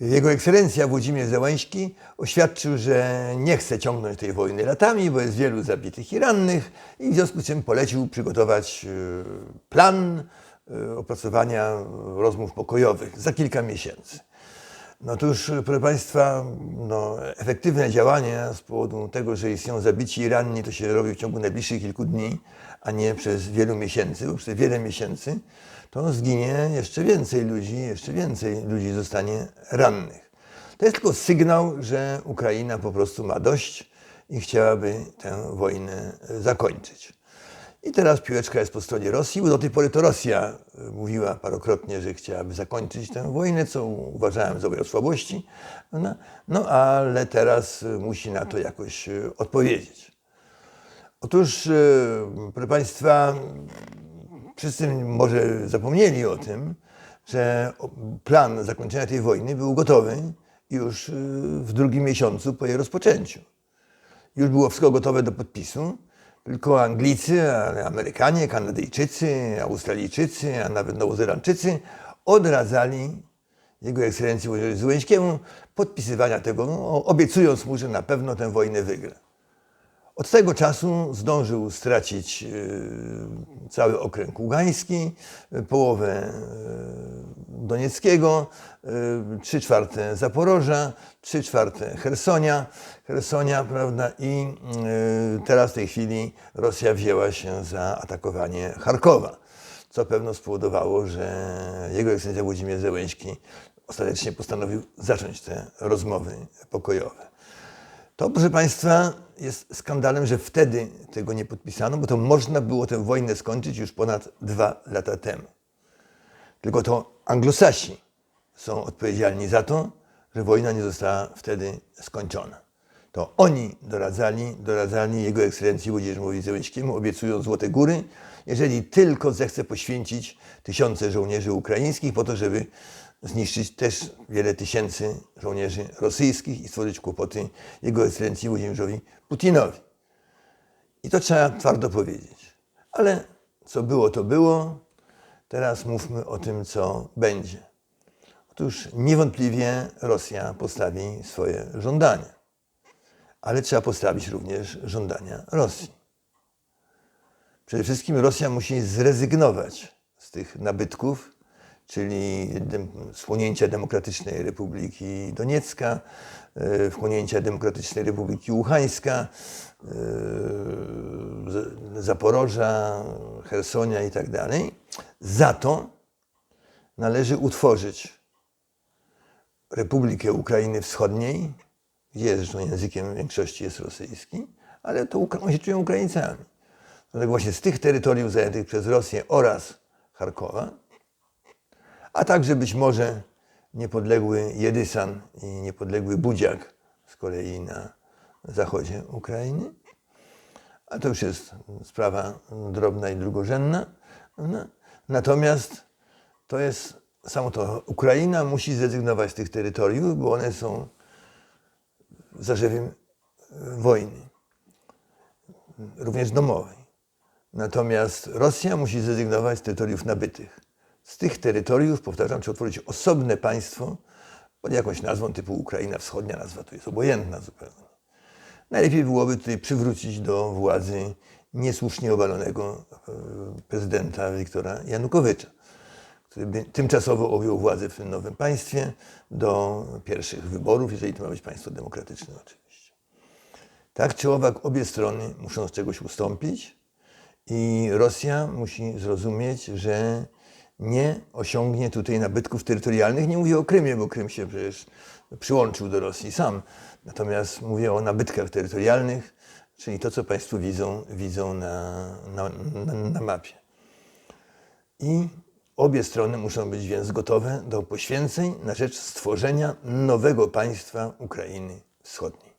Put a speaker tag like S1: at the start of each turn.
S1: Jego ekscelencja Włodzimierz Zełański oświadczył, że nie chce ciągnąć tej wojny latami, bo jest wielu zabitych i rannych i w związku z czym polecił przygotować e, plan e, opracowania rozmów pokojowych za kilka miesięcy. No to już, proszę Państwa, no, efektywne działania z powodu tego, że są zabici i ranni, to się robi w ciągu najbliższych kilku dni, a nie przez wielu miesięcy, bo przez wiele miesięcy to zginie jeszcze więcej ludzi, jeszcze więcej ludzi zostanie rannych. To jest tylko sygnał, że Ukraina po prostu ma dość i chciałaby tę wojnę zakończyć. I teraz piłeczka jest po stronie Rosji, do tej pory to Rosja y, mówiła parokrotnie, że chciałaby zakończyć tę wojnę, co uważałem za objaw słabości. No, no ale teraz y, musi na to jakoś y, odpowiedzieć. Otóż, proszę Państwa, wszyscy może zapomnieli o tym, że plan zakończenia tej wojny był gotowy już w drugim miesiącu po jej rozpoczęciu już było wszystko gotowe do podpisu, tylko Anglicy, Amerykanie, Kanadyjczycy, Australijczycy, a nawet Nowozelandczycy odradzali jego ekscelencji Złęskiemu podpisywania tego, no, obiecując mu, że na pewno tę wojnę wygra. Od tego czasu zdążył stracić e, cały okręg Ługański, połowę Donieckiego, e, trzy czwarte Zaporoża, trzy czwarte Hersonia, Hersonia, prawda, i e, teraz w tej chwili Rosja wzięła się za atakowanie Charkowa, co pewno spowodowało, że jego ekscelencja Włodzimierz Zełenski ostatecznie postanowił zacząć te rozmowy pokojowe. To, proszę Państwa, jest skandalem, że wtedy tego nie podpisano, bo to można było tę wojnę skończyć już ponad dwa lata temu. Tylko to anglosasi są odpowiedzialni za to, że wojna nie została wtedy skończona. To oni doradzali, doradzali jego ekscelencji Włodzimierzowi Zełenskiemu, obiecując Złote Góry, jeżeli tylko zechce poświęcić tysiące żołnierzy ukraińskich po to, żeby zniszczyć też wiele tysięcy żołnierzy rosyjskich i stworzyć kłopoty jego ekscelencji Włodzimierzowi Putinowi. I to trzeba twardo powiedzieć. Ale co było, to było. Teraz mówmy o tym, co będzie. Otóż niewątpliwie Rosja postawi swoje żądania, ale trzeba postawić również żądania Rosji. Przede wszystkim Rosja musi zrezygnować z tych nabytków, czyli wchłonięcia Demokratycznej Republiki Doniecka, e, wchłonięcia Demokratycznej Republiki Łuchańska, e, Zaporoża, Hersonia i tak. Za to należy utworzyć Republikę Ukrainy Wschodniej, gdzie zresztą językiem większości jest rosyjski, ale to Ukra- się czują Ukraińcami. Dlatego właśnie z tych terytoriów zajętych przez Rosję oraz Charkowa, a także być może niepodległy Jedysan i niepodległy Budziak z kolei na zachodzie Ukrainy. A to już jest sprawa drobna i drugorzędna. No, Natomiast to jest samo to. Ukraina musi zrezygnować z tych terytoriów, bo one są zarzewiem e, wojny, również domowej. Natomiast Rosja musi zrezygnować z terytoriów nabytych. Z tych terytoriów, powtarzam, trzeba otworzyć osobne państwo pod jakąś nazwą typu Ukraina Wschodnia, nazwa tu jest obojętna zupełnie. Najlepiej byłoby tutaj przywrócić do władzy niesłusznie obalonego prezydenta Wiktora Janukowycza, który tymczasowo objął władzę w tym nowym państwie do pierwszych wyborów, jeżeli to ma być państwo demokratyczne oczywiście. Tak czy owak obie strony muszą z czegoś ustąpić i Rosja musi zrozumieć, że nie osiągnie tutaj nabytków terytorialnych. Nie mówię o Krymie, bo Krym się przecież przyłączył do Rosji sam. Natomiast mówię o nabytkach terytorialnych, czyli to, co Państwo widzą, widzą na, na, na mapie. I obie strony muszą być więc gotowe do poświęceń na rzecz stworzenia nowego państwa Ukrainy Wschodniej.